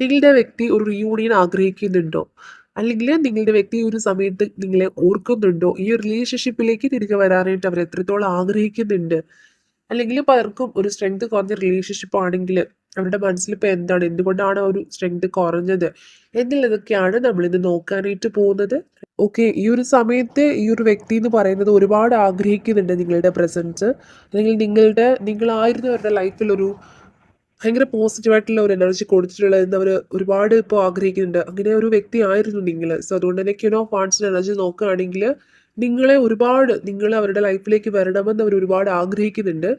നിങ്ങളുടെ വ്യക്തി ഒരു റീയൂണിയൻ ആഗ്രഹിക്കുന്നുണ്ടോ? അല്ലെങ്കിൽ നിങ്ങളുടെ വ്യക്തി ഒരു സമയത്ത് നിങ്ങളെ ഓർക്കുന്നുണ്ടോ? ഈ റിലേഷൻഷിപ്പിലേക്ക് തിരികെ വരാനായിട്ട് അവർ എത്രത്തോളം ആഗ്രഹിക്കുന്നുണ്ട്? അല്ലെങ്കിൽ പലർക്കും ഒരു സ്ട്രെങ്ത് കുറഞ്ഞ റിലേഷൻഷിപ്പ് ആണെങ്കിൽ അവരുടെ മനസ്സിൽ ഇപ്പോൾ എന്താണ്? എന്തുകൊണ്ടാണ് ഒരു സ്ട്രെങ്ത് കുറഞ്ഞത്? എന്നുള്ളതൊക്കെയാണ് നമ്മളിത് നോക്കാനായിട്ട് പോകുന്നത്. ഓക്കെ ഈ ഒരു സമയത്ത് ഈ ഒരു വ്യക്തി എന്ന് പറയുന്നത് ഒരുപാട് ആഗ്രഹിക്കുന്നുണ്ട് നിങ്ങളുടെ പ്രസൻസ് അല്ലെങ്കിൽ നിങ്ങളുടെ നിങ്ങളായിരുന്നു അവരുടെ ലൈഫിൽ ഒരു ഭയങ്കര പോസിറ്റീവായിട്ടുള്ള ഒരു എനർജി കൊടുത്തിട്ടുള്ളതെന്ന് അവർ ഒരുപാട് ഇപ്പോൾ ആഗ്രഹിക്കുന്നുണ്ട്. അങ്ങനെ ഒരു വ്യക്തി ആയിരുന്നു നിങ്ങൾ സോ അതുകൊണ്ട് തന്നെ ക്യൂൺ ഓഫ് വാൺസിന്റെ എനർജി നോക്കുകയാണെങ്കിൽ നിങ്ങളെ ഒരുപാട് നിങ്ങൾ അവരുടെ ലൈഫിലേക്ക് വരണമെന്ന് അവർ ഒരുപാട് ആഗ്രഹിക്കുന്നുണ്ട്.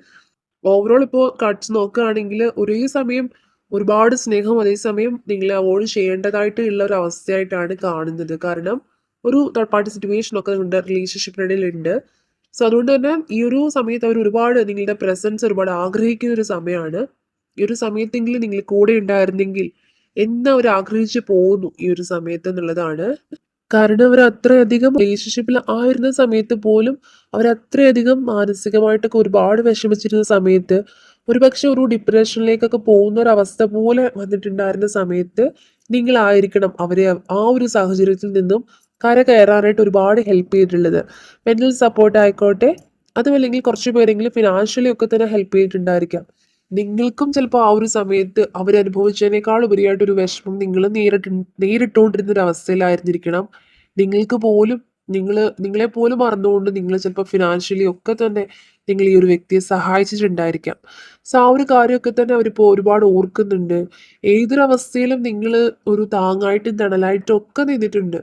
ഓവറോൾ ഇപ്പോൾ കട്ട്സ് നോക്കുകയാണെങ്കിൽ ഒരേ സമയം ഒരുപാട് സ്നേഹം അതേസമയം നിങ്ങളെ അവോയ്ഡ് ചെയ്യേണ്ടതായിട്ട് ഉള്ള ഒരു അവസ്ഥയായിട്ടാണ് കാണുന്നത്. കാരണം ഒരു തേർഡ് പാർട്ടി സിറ്റുവേഷൻ ഒക്കെ നിങ്ങളുടെ റിലേഷൻഷിപ്പിനിടയിൽ ഉണ്ട്. സോ അതുകൊണ്ട് തന്നെ ഈ ഒരു സമയത്ത് അവർ ഒരുപാട് നിങ്ങളുടെ പ്രസൻസ് ഒരുപാട് ആഗ്രഹിക്കുന്ന ഒരു സമയമാണ്. ഈ ഒരു സമയത്തെങ്കിലും നിങ്ങൾ കൂടെ ഉണ്ടായിരുന്നെങ്കിൽ എന്ന് അവർ ആഗ്രഹിച്ചു പോകുന്നു ഈ ഒരു സമയത്ത് എന്നുള്ളതാണ്. കാരണം അവർ അത്രയധികം റിലേഷൻഷിപ്പിൽ ആയിരുന്ന സമയത്ത് പോലും അവർ അത്രയധികം മാനസികമായിട്ടൊക്കെ ഒരുപാട് വിഷമിച്ചിരുന്ന സമയത്ത് ഒരുപക്ഷെ ഒരു ഡിപ്രഷനിലേക്കൊക്കെ പോകുന്ന ഒരു അവസ്ഥ പോലെ വന്നിട്ടുണ്ടായിരുന്ന സമയത്ത് നിങ്ങളായിരിക്കണം അവരെ ആ ഒരു സാഹചര്യത്തിൽ നിന്നും കര കയറാനായിട്ട് ഒരുപാട് ഹെൽപ്പ് ചെയ്തിട്ടുള്ളത്. മെന്റൽ സപ്പോർട്ട് ആയിക്കോട്ടെ അതുമല്ലെങ്കിൽ കുറച്ച് പേരെങ്കിലും ഫിനാൻഷ്യലി ഒക്കെ തന്നെ ഹെൽപ്പ് ചെയ്തിട്ടുണ്ടായിരിക്കാം. നിങ്ങൾക്കും ചിലപ്പോൾ ആ ഒരു സമയത്ത് അവരനുഭവിച്ചതിനേക്കാൾ ഉപരിയായിട്ടൊരു വിഷമം നിങ്ങൾ നേരിട്ട് നേരിട്ടുകൊണ്ടിരുന്ന ഒരു അവസ്ഥയിലായിരുന്നിരിക്കണം നിങ്ങൾക്ക് പോലും നിങ്ങൾ നിങ്ങളെ പോലും മറന്നുകൊണ്ട് നിങ്ങൾ ചിലപ്പോൾ ഫിനാൻഷ്യലി ഒക്കെ തന്നെ നിങ്ങൾ ഈ ഒരു വ്യക്തിയെ സഹായിച്ചിട്ടുണ്ടായിരിക്കാം. സോ ആ ഒരു കാര്യമൊക്കെ തന്നെ അവരിപ്പോൾ ഒരുപാട് ഓർക്കുന്നുണ്ട്. ഏതൊരവസ്ഥയിലും നിങ്ങൾ ഒരു താങ്ങായിട്ടും തണലായിട്ടും ഒക്കെ നിന്നിട്ടുണ്ട്.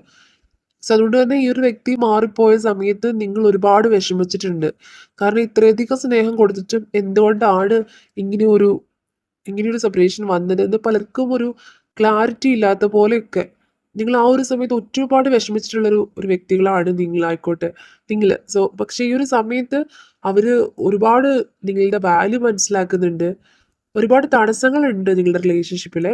സോ അതുകൊണ്ട് തന്നെ ഈ ഒരു വ്യക്തി മാറിപ്പോയ സമയത്ത് നിങ്ങൾ ഒരുപാട് വിഷമിച്ചിട്ടുണ്ട്. കാരണം ഇത്രയധികം സ്നേഹം കൊടുത്തിട്ടും എന്തുകൊണ്ടാണ് ഇങ്ങനെ ഒരു ഇങ്ങനെയൊരു സെപ്പറേഷൻ വന്നത് എന്ന് പലർക്കും ഒരു ക്ലാരിറ്റി ഇല്ലാത്ത പോലെയൊക്കെ. നിങ്ങൾ ആ ഒരു സമയത്ത് ഒരുപാട് വിഷമിച്ചിട്ടുള്ളൊരു ഒരു വ്യക്തികളാണ് നിങ്ങളായിക്കോട്ടെ നിങ്ങൾ സോ പക്ഷേ ഈ ഒരു സമയത്ത് അവർ ഒരുപാട് നിങ്ങളുടെ വാല്യൂ മനസ്സിലാക്കുന്നുണ്ട്. ഒരുപാട് തടസ്സങ്ങളുണ്ട് നിങ്ങളുടെ റിലേഷൻഷിപ്പിൽ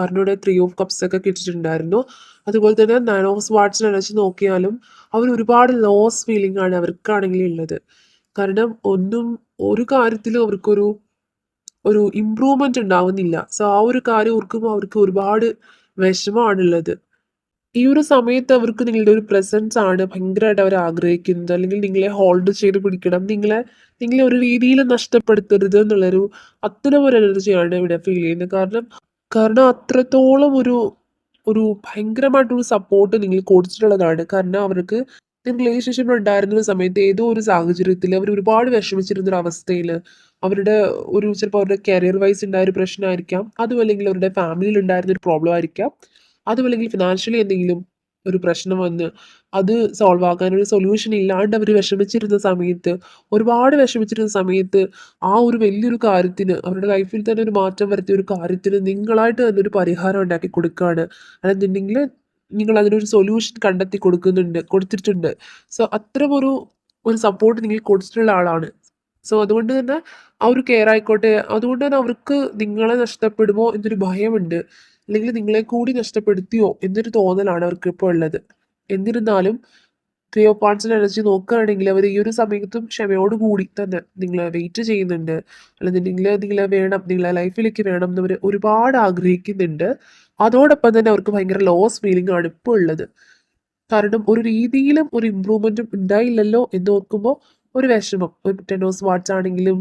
ഇവിടെ ത്രീ ഓഫ് കപ്സ് ഒക്കെ കിട്ടിയിട്ടുണ്ടായിരുന്നു. അതുപോലെ തന്നെ നയൻ ഓഫ് സ്വാർട്സിനെ നോക്കിയാലും അവർ ഒരുപാട് ലോസ് ഫീലിംഗ് ആണ് അവർക്കാണെങ്കിൽ ഉള്ളത്. കാരണം ഒന്നും ഒരു കാര്യത്തിലും അവർക്കൊരു ഒരു ഇമ്പ്രൂവ്മെന്റ് ഉണ്ടാവുന്നില്ല. സോ ആ ഒരു കാര്യം ഓർക്കുമ്പോൾ അവർക്ക് ഒരുപാട് വിഷമമാണുള്ളത്. ഈ ഒരു സമയത്ത് അവർക്ക് നിങ്ങളുടെ ഒരു പ്രസൻസ് ആണ് ഭയങ്കരമായിട്ട് അവർ ആഗ്രഹിക്കുന്നത്. അല്ലെങ്കിൽ നിങ്ങളെ ഹോൾഡ് ചെയ്ത് പിടിക്കണം. നിങ്ങളെ നിങ്ങളെ ഒരു രീതിയിൽ നഷ്ടപ്പെടുത്തരുത് എന്നുള്ളൊരു അത്തരം ഒരു എനർജിയാണ് ഇവിടെ ഫീൽ ചെയ്യുന്നത്. കാരണം കാരണം അത്രത്തോളം ഒരു ഒരു ഭയങ്കരമായിട്ടൊരു സപ്പോർട്ട് നിങ്ങൾ കൊടുത്തിട്ടുള്ളതാണ്. കാരണം അവർക്ക് റിലേഷൻഷിപ്പിൽ ഉണ്ടായിരുന്ന സമയത്ത് ഏതോ ഒരു സാഹചര്യത്തിൽ അവർ ഒരുപാട് വിഷമിച്ചിരുന്ന ഒരു അവസ്ഥയിൽ അവരുടെ ഒരു ചിലപ്പോൾ അവരുടെ കരിയർ വൈസ് ഉണ്ടായ ഒരു പ്രശ്നമായിരിക്കാം. അതും അല്ലെങ്കിൽ അവരുടെ ഫാമിലിയിൽ ഉണ്ടായിരുന്ന ഒരു പ്രോബ്ലം ആയിരിക്കാം. അതും അല്ലെങ്കിൽ ഫിനാൻഷ്യലി എന്തെങ്കിലും ഒരു പ്രശ്നം വന്ന് അത് സോൾവ് ആക്കാൻ ഒരു സൊല്യൂഷൻ ഇല്ലാണ്ട് അവർ വിഷമിച്ചിരുന്ന സമയത്ത് ഒരുപാട് വിഷമിച്ചിരുന്ന സമയത്ത് ആ ഒരു വലിയൊരു കാര്യത്തിന് അവരുടെ ലൈഫിൽ തന്നെ ഒരു മാറ്റം വരുത്തിയ ഒരു കാര്യത്തിന് നിങ്ങളായിട്ട് തന്നെ ഒരു പരിഹാരം ഉണ്ടാക്കി കൊടുക്കുകയാണ്. അല്ലെന്നുണ്ടെങ്കിൽ നിങ്ങൾ അതിനൊരു സൊല്യൂഷൻ കണ്ടെത്തി കൊടുക്കുന്നുണ്ട് കൊടുത്തിട്ടുണ്ട്. സോ അത്തരമൊരു ഒരു സപ്പോർട്ട് നിങ്ങൾ കൊടുത്തിട്ടുള്ള ആളാണ്. സോ അതുകൊണ്ട് തന്നെ ആ ഒരു കെയർ ആയിക്കോട്ടെ. അതുകൊണ്ട് തന്നെ അവർക്ക് നിങ്ങളെ നഷ്ടപ്പെടുമോ എന്നൊരു ഭയമുണ്ട്. അല്ലെങ്കിൽ നിങ്ങളെ കൂടി നഷ്ടപ്പെടുത്തിയോ എന്നൊരു തോന്നലാണ് അവർക്ക് ഇപ്പോൾ ഉള്ളത്. എന്നിരുന്നാലും പാർട്സിന്റെ എനർജി നോക്കുകയാണെങ്കിൽ അവർ ഈ ഒരു സമയത്തും ക്ഷമയോടുകൂടി തന്നെ നിങ്ങളെ വെയിറ്റ് ചെയ്യുന്നുണ്ട്. അല്ലെങ്കിൽ നിങ്ങളെ വേണം നിങ്ങളെ ലൈഫിലേക്ക് വേണം എന്നവർ ഒരുപാട് ആഗ്രഹിക്കുന്നുണ്ട്. അതോടൊപ്പം തന്നെ അവർക്ക് ഭയങ്കര ലോസ് ഫീലിംഗ് ആണ് ഇപ്പോൾ ഉള്ളത്. കാരണം ഒരു രീതിയിലും ഒരു ഇമ്പ്രൂവ്മെന്റും ഉണ്ടായില്ലല്ലോ എന്ന് ഓർക്കുമ്പോൾ ഒരു വിഷമം. ഒരു ഓഫ് വാട്ട്സ് ആണെങ്കിലും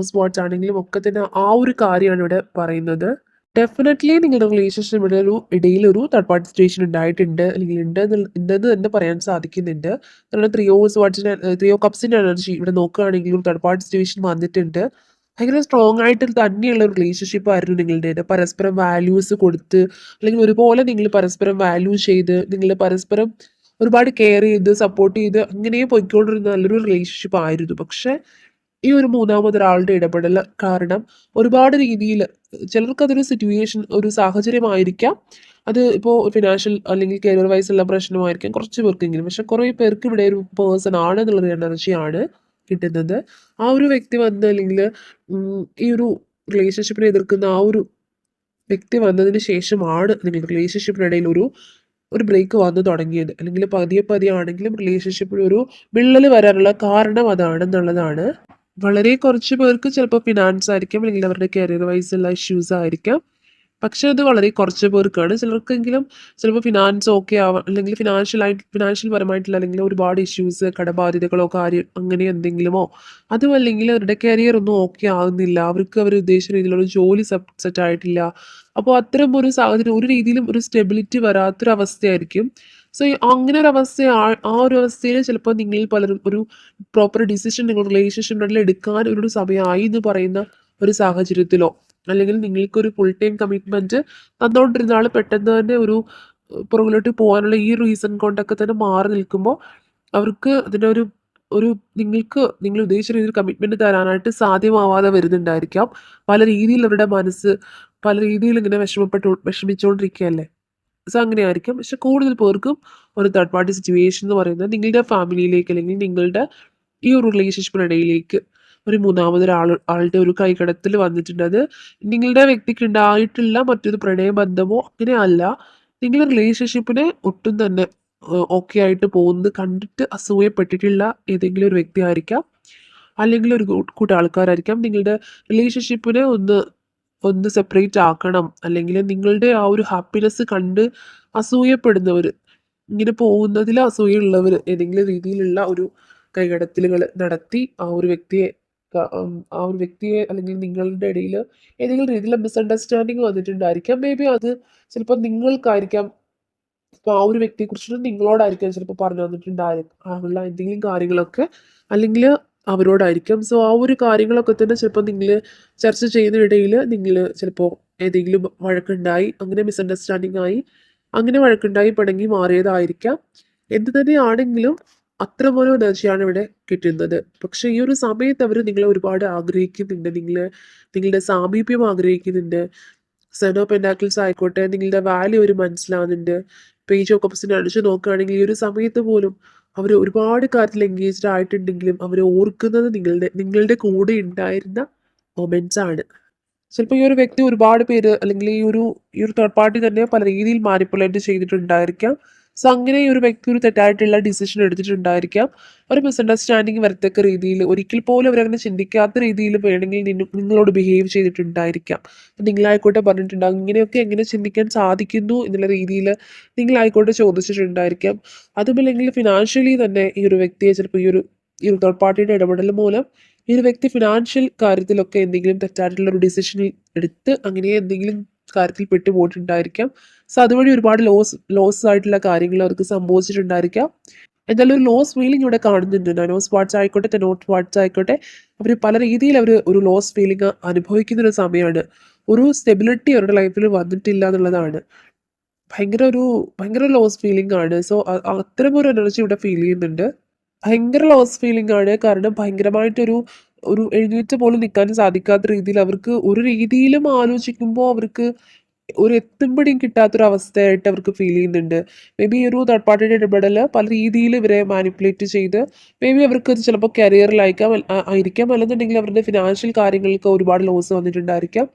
ഓഫ് വാട്ട്സ് ആണെങ്കിലും ഒക്കെ തന്നെ ആ ഒരു കാര്യമാണ് ഇവിടെ പറയുന്നത്. ഡെഫിനറ്റ്ലി നിങ്ങളുടെ റിലേഷൻഷിപ്പിടെ ഒരു ഇടയിൽ ഒരു തേർഡ് പാർട്ടി സിറ്റുവേഷൻ ഉണ്ടായിട്ടുണ്ട് അല്ലെങ്കിൽ ഉണ്ട് ഉണ്ടെന്ന് തന്നെ പറയാൻ സാധിക്കുന്നുണ്ട്. കാരണം ത്രീ ഓസ് വാട്ട്സിന്റെ ത്രീ ഓ കപ്സിന്റെ എനർജി ഇവിടെ നോക്കുകയാണെങ്കിൽ ഒരു തേർഡ് പാർട്ടി സിറ്റുവേഷൻ വന്നിട്ടുണ്ട്. ഭയങ്കര സ്ട്രോങ് ആയിട്ട് തന്നെയുള്ള ഒരു റിലേഷൻഷിപ്പ് ആയിരുന്നു നിങ്ങളുടേത് പരസ്പരം വാല്യൂസ് കൊടുത്ത് അല്ലെങ്കിൽ ഒരുപോലെ നിങ്ങൾ പരസ്പരം വാല്യൂ ചെയ്ത് നിങ്ങൾ പരസ്പരം ഒരുപാട് കെയർ ചെയ്ത് സപ്പോർട്ട് ചെയ്ത് അങ്ങനെ പോയിക്കൊണ്ടിരുന്ന നല്ലൊരു റിലേഷൻഷിപ്പ് ആയിരുന്നു. പക്ഷേ ഈ ഒരു മൂന്നാമതൊരാളുടെ ഇടപെടൽ കാരണം ഒരുപാട് രീതിയിൽ ചിലർക്ക് അതൊരു സിറ്റുവേഷൻ ഒരു സാഹചര്യമായിരിക്കാം. അത് ഇപ്പോൾ ഫിനാൻഷ്യൽ അല്ലെങ്കിൽ കരിയർ വൈസ് ഉള്ള പ്രശ്നമായിരിക്കാം കുറച്ച് പേർക്കെങ്കിലും. പക്ഷെ കുറേ പേർക്ക് ഇവിടെ ഒരു പേഴ്സൺ ആണ് എന്നുള്ളൊരു എനർജിയാണ് കിട്ടുന്നത്. ആ ഒരു വ്യക്തി വന്ന് അല്ലെങ്കിൽ ഈ ഒരു റിലേഷൻഷിപ്പിനെ എതിർക്കുന്ന ആ ഒരു വ്യക്തി വന്നതിന് ശേഷമാണ് നിങ്ങൾ റിലേഷൻഷിപ്പിനിടയിൽ ഒരു ഒരു ബ്രേക്ക് വന്നു തുടങ്ങിയത്. അല്ലെങ്കിൽ പതിയെ പതിയെ ആണെങ്കിലും റിലേഷൻഷിപ്പിൽ ഒരു വിള്ളൽ വരാനുള്ള കാരണം അതാണെന്നുള്ളതാണ്. വളരെ കുറച്ച് പേർക്ക് ചിലപ്പോൾ ഫിനാൻസ് ആയിരിക്കാം അല്ലെങ്കിൽ അവരുടെ കരിയർ വൈസ് ഉള്ള ഇഷ്യൂസ് ആയിരിക്കാം. പക്ഷേ അത് വളരെ കുറച്ച് പേർക്കാണ്. ചിലർക്കെങ്കിലും ചിലപ്പോൾ ഫിനാൻസ് ഓക്കെ ആവാം അല്ലെങ്കിൽ ഫിനാൻഷ്യൽ ഫിനാൻഷ്യലായിട്ട് ഫിനാൻഷ്യൽ പരമായിട്ടുള്ള അല്ലെങ്കിൽ ഒരുപാട് ഇഷ്യൂസ് കടബാധ്യതകളോ കാര്യം അങ്ങനെ എന്തെങ്കിലുമോ അതും അല്ലെങ്കിൽ അവരുടെ കരിയർ ഒന്നും ഓക്കെ ആകുന്നില്ല. അവർക്ക് അവർ ഉദ്ദേശിച്ച രീതിയിലുള്ള ജോലി സെറ്റ് ആയിട്ടില്ല. അപ്പോൾ അത്തരം ഒരു സാഹചര്യം ഒരു രീതിയിലും ഒരു സ്റ്റെബിലിറ്റി വരാത്തൊരവസ്ഥയായിരിക്കും. സോ അങ്ങനെ ഒരു അവസ്ഥ ആ ഒരു അവസ്ഥയിൽ ചിലപ്പോൾ നിങ്ങളിൽ പലരും ഒരു പ്രോപ്പർ ഡിസിഷൻ നിങ്ങൾ റിലേഷൻഷിപ്പിൽ എടുക്കാൻ ഒരു സമയമായി എന്ന് പറയുന്ന ഒരു സാഹചര്യത്തിലോ അല്ലെങ്കിൽ നിങ്ങൾക്കൊരു ഫുൾ ടൈം കമ്മിറ്റ്മെന്റ് തന്നുകൊണ്ടിരുന്ന ആൾ പെട്ടെന്ന് തന്നെ ഒരു പുറകിലോട്ട് പോകാനുള്ള ഈ റീസൺ കൊണ്ടൊക്കെ തന്നെ മാറി നിൽക്കുമ്പോൾ അവർക്ക് അതിനൊരു ഒരു നിങ്ങൾക്ക് നിങ്ങൾ ഉദ്ദേശിച്ച രീതിയിൽ കമ്മിറ്റ്മെന്റ് തരാനായിട്ട് സാധ്യമാവാതെ വരുന്നുണ്ടായിരിക്കാം. പല രീതിയിൽ അവരുടെ മനസ്സ് പല രീതിയിൽ ഇങ്ങനെ വിഷമപ്പെട്ടു വിഷമിച്ചുകൊണ്ടിരിക്കുകയല്ലേ. സോ അങ്ങനെയായിരിക്കും. പക്ഷെ കൂടുതൽ പേർക്കും ഒരു തേർഡ് പാർട്ടി സിറ്റുവേഷൻ എന്ന് പറയുന്നത് നിങ്ങളുടെ ഫാമിലിയിലേക്ക് അല്ലെങ്കിൽ നിങ്ങളുടെ ഈ ഒരു റിലേഷൻഷിപ്പിനിടയിലേക്ക് ഒരു മൂന്നാമതൊരാൾ ആളുടെ ഒരു കൈകടത്തിൽ വന്നിട്ടുണ്ട്. അത് നിങ്ങളുടെ വ്യക്തിക്ക് ഉണ്ടായിട്ടുള്ള മറ്റൊരു പ്രണയബന്ധമോ അങ്ങനെ അല്ല. നിങ്ങളുടെ റിലേഷൻഷിപ്പിനെ ഒട്ടും തന്നെ ഓക്കെ ആയിട്ട് പോകുന്നത് കണ്ടിട്ട് അസൂയപ്പെട്ടിട്ടുള്ള ഏതെങ്കിലും ഒരു വ്യക്തി ആയിരിക്കാം. അല്ലെങ്കിൽ ഒരു കൂട്ടം ആൾക്കാരായിരിക്കാം. നിങ്ങളുടെ റിലേഷൻഷിപ്പിനെ ഒന്ന് ഒന്ന് സെപ്പറേറ്റ് ആക്കണം അല്ലെങ്കിൽ നിങ്ങളുടെ ആ ഒരു ഹാപ്പിനെസ് കണ്ട് അസൂയപ്പെടുന്നവർ ഇങ്ങനെ പോകുന്നതിൽ അസൂയുള്ളവർ ഏതെങ്കിലും രീതിയിലുള്ള ഒരു കൈകടത്തലുകൾ നടത്തി ആ ഒരു വ്യക്തിയെ ആ ഒരു വ്യക്തിയെ അല്ലെങ്കിൽ നിങ്ങളുടെ ഇടയിൽ ഏതെങ്കിലും രീതിയിലുള്ള മിസ്അണ്ടർസ്റ്റാൻഡിങ് വന്നിട്ടുണ്ടായിരിക്കാം. മേ ബി അത് ചിലപ്പോൾ നിങ്ങൾക്കായിരിക്കാം ഇപ്പോൾ ആ ഒരു വ്യക്തിയെക്കുറിച്ചിട്ട് നിങ്ങളോടായിരിക്കാം ചിലപ്പോൾ പറഞ്ഞു തന്നിട്ടുണ്ടായി ഉള്ള എന്തെങ്കിലും കാര്യങ്ങളൊക്കെ അല്ലെങ്കിൽ അവരോടായിരിക്കും സോ ആ ഒരു കാര്യങ്ങളൊക്കെ തന്നെ ചിലപ്പോൾ നിങ്ങൾ ചർച്ച ചെയ്യുന്നതിനിടയിൽ നിങ്ങൾ ചിലപ്പോൾ ഏതെങ്കിലും വഴക്കുണ്ടായി അങ്ങനെ മിസ്അണ്ടർസ്റ്റാൻഡിങ് ആയി അങ്ങനെ വഴക്കുണ്ടായി പിണങ്ങി മാറിയതായിരിക്കാം. എന്ത് തന്നെയാണെങ്കിലും അത്തരമൊരു എനർജിയാണ് ഇവിടെ കിട്ടുന്നത്. പക്ഷേ ഈ ഒരു സമയത്ത് അവർ നിങ്ങളെ ഒരുപാട് ആഗ്രഹിക്കുന്നുണ്ട്. നിങ്ങൾ നിങ്ങളുടെ സാമീപ്യം ആഗ്രഹിക്കുന്നുണ്ട്. സെനോ ഓഫ് പെന്റാക്കിൾസ് ആയിക്കോട്ടെ നിങ്ങളുടെ വാല്യൂ അവർ മനസ്സിലാവുന്നുണ്ട്. പേജ് ഓഫ് കപ്സിനെ അടിച്ചു നോക്കുകയാണെങ്കിൽ ഈ ഒരു സമയത്ത് പോലും അവർ ഒരുപാട് കാര്യത്തിൽ എൻഗേജ്ഡ് ആയിട്ടുണ്ടെങ്കിലും അവർ ഓർക്കുന്നത് നിങ്ങളുടെ നിങ്ങളുടെ കൂടെ ഉണ്ടായിരുന്ന മൊമെന്റ്സ് ആണ്. ചിലപ്പോൾ ഈ ഒരു വ്യക്തി ഒരുപാട് പേര് അല്ലെങ്കിൽ ഈ ഒരു ഈ ഒരു തേർഡ് പാർട്ടി തന്നെ പല രീതിയിൽ മാനിപ്പുലേറ്റ് ചെയ്തിട്ടുണ്ടായിരിക്കാം. സോ അങ്ങനെ ഒരു വ്യക്തി ഒരു തെറ്റായിട്ടുള്ള ഡിസിഷൻ എടുത്തിട്ടുണ്ടായിരിക്കാം. ഒരു മിസ്അണ്ടർസ്റ്റാൻഡിങ് വരത്തക്ക രീതിയിൽ ഒരിക്കൽ പോലും അവരങ്ങനെ ചിന്തിക്കാത്ത രീതിയിൽ വേണമെങ്കിൽ നിങ്ങളോട് ബിഹേവ് ചെയ്തിട്ടുണ്ടായിരിക്കാം. നിങ്ങളായിക്കോട്ടെ പറഞ്ഞിട്ടുണ്ടാകും ഇങ്ങനെയൊക്കെ എങ്ങനെ ചിന്തിക്കാൻ സാധിക്കുന്നു എന്നുള്ള രീതിയിൽ നിങ്ങളായിക്കോട്ടെ ചോദിച്ചിട്ടുണ്ടായിരിക്കാം. അതുമില്ലെങ്കിൽ ഫിനാൻഷ്യലി തന്നെ ഈ ഒരു വ്യക്തിയെ ചിലപ്പോൾ ഈ ഒരു ഈ ഒരു തേർഡ് പാർട്ടിയുടെ ഇടപെടൽ മൂലം ഈ ഒരു വ്യക്തി ഫിനാൻഷ്യൽ കാര്യത്തിലൊക്കെ എന്തെങ്കിലും തെറ്റായിട്ടുള്ള ഒരു ഡിസിഷൻ എടുത്ത് അങ്ങനെ എന്തെങ്കിലും കാര്യത്തിൽ പെട്ടു പോയിട്ടുണ്ടായിരിക്കാം. സോ അതുവഴി ഒരുപാട് ലോസ് ലോസ് ആയിട്ടുള്ള കാര്യങ്ങൾ അവർക്ക് സംഭവിച്ചിട്ടുണ്ടായിരിക്കാം. എന്തായാലും ഒരു ലോസ് ഫീലിംഗ് ഇവിടെ കാണുന്നുണ്ട്. നനോസ് വാട്ട്സ് ആയിക്കോട്ടെ ടെനോട്ട് വാട്ട്സ് ആയിക്കോട്ടെ അവർ പല രീതിയിൽ അവർ ഒരു ലോസ് ഫീലിംഗ് അനുഭവിക്കുന്ന ഒരു സമയമാണ്. ഒരു സ്റ്റെബിലിറ്റി അവരുടെ ലൈഫിൽ വന്നിട്ടില്ല എന്നുള്ളതാണ്. ഭയങ്കര ഒരു ഭയങ്കര ലോസ് ഫീലിംഗ് ആണ്. സോ അത്തരം ഒരു എനർജി ഇവിടെ ഫീൽ ചെയ്യുന്നുണ്ട്. ഭയങ്കര ലോസ് ഫീലിംഗ് ആണ്. കാരണം ഭയങ്കരമായിട്ടൊരു ഒരു എഴുന്നേറ്റ് പോലും നിൽക്കാൻ സാധിക്കാത്ത രീതിയിൽ അവർക്ക് ഒരു രീതിയിലും ആലോചിക്കുമ്പോൾ അവർക്ക് ഒരു എത്തും പിടിയും കിട്ടാത്തൊരു അവസ്ഥയായിട്ട് അവർക്ക് ഫീൽ ചെയ്യുന്നുണ്ട്. മേ ബി ഒരു തേർഡ് പാർട്ടിയുടെ ഇടപെടൽ പല രീതിയിൽ ഇവരെ മാനിപ്പുലേറ്റ് ചെയ്ത് മേ ബി അവർക്ക് അത് ചിലപ്പോൾ കരിയറിലായിരിക്കാം ആയിരിക്കാം അല്ലെന്നുണ്ടെങ്കിൽ അവരുടെ ഫിനാൻഷ്യൽ കാര്യങ്ങൾക്ക് ഒരുപാട് ലോസ് വന്നിട്ടുണ്ടായിരിക്കാം.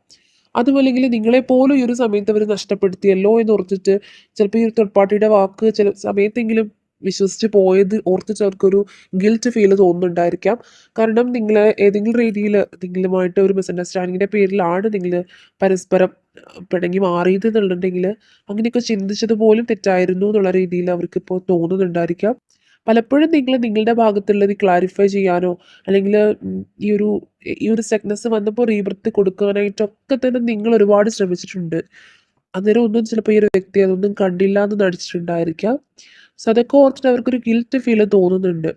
അതുമല്ലെങ്കിൽ നിങ്ങളെപ്പോലും ഈ ഒരു സമയത്ത് അവർ നഷ്ടപ്പെടുത്തിയല്ലോ എന്ന് ഓർത്തിട്ട് ചിലപ്പോൾ ഈ ഒരു തേർഡ് പാർട്ടിയുടെ വാക്ക് ചില സമയത്തെങ്കിലും വിശ്വസിച്ച് പോയത് ഓർത്തിട്ട് അവർക്കൊരു ഗിൽറ്റ് ഫീൽ തോന്നുന്നുണ്ടായിരിക്കാം. കാരണം നിങ്ങൾ ഏതെങ്കിലും രീതിയിൽ നിങ്ങളുമായിട്ട് ഒരു മിസ്അണ്ടർസ്റ്റാൻഡിങ്ങിന്റെ പേരിലാണ് നിങ്ങൾ പരസ്പരം പിണങ്ങി മാറിയത് എന്നുണ്ടെങ്കിൽ അങ്ങനെയൊക്കെ ചിന്തിച്ചത് പോലും തെറ്റായിരുന്നു എന്നുള്ള രീതിയിൽ അവർക്ക് ഇപ്പോൾ തോന്നുന്നുണ്ടായിരിക്കാം. പലപ്പോഴും നിങ്ങൾ നിങ്ങളുടെ ഭാഗത്തുള്ളത് ക്ലാരിഫൈ ചെയ്യാനോ അല്ലെങ്കിൽ ഈ ഒരു ഈ ഒരു സ്റ്റക്നെസ് വന്നപ്പോൾ റീബർത്ത് കൊടുക്കാനായിട്ടൊക്കെ തന്നെ നിങ്ങൾ ഒരുപാട് ശ്രമിച്ചിട്ടുണ്ട്. അന്നേരം ഒന്നും ചിലപ്പോൾ ഈ ഒരു വ്യക്തി അതൊന്നും കണ്ടില്ല എന്ന് നടിച്ചിട്ടുണ്ടായിരിക്കാം. സോ അതൊക്കെ ഓർത്തിട്ട് അവർക്കൊരു ഗിൽറ്റ് ഫീൽ തോന്നുന്നുണ്ട്.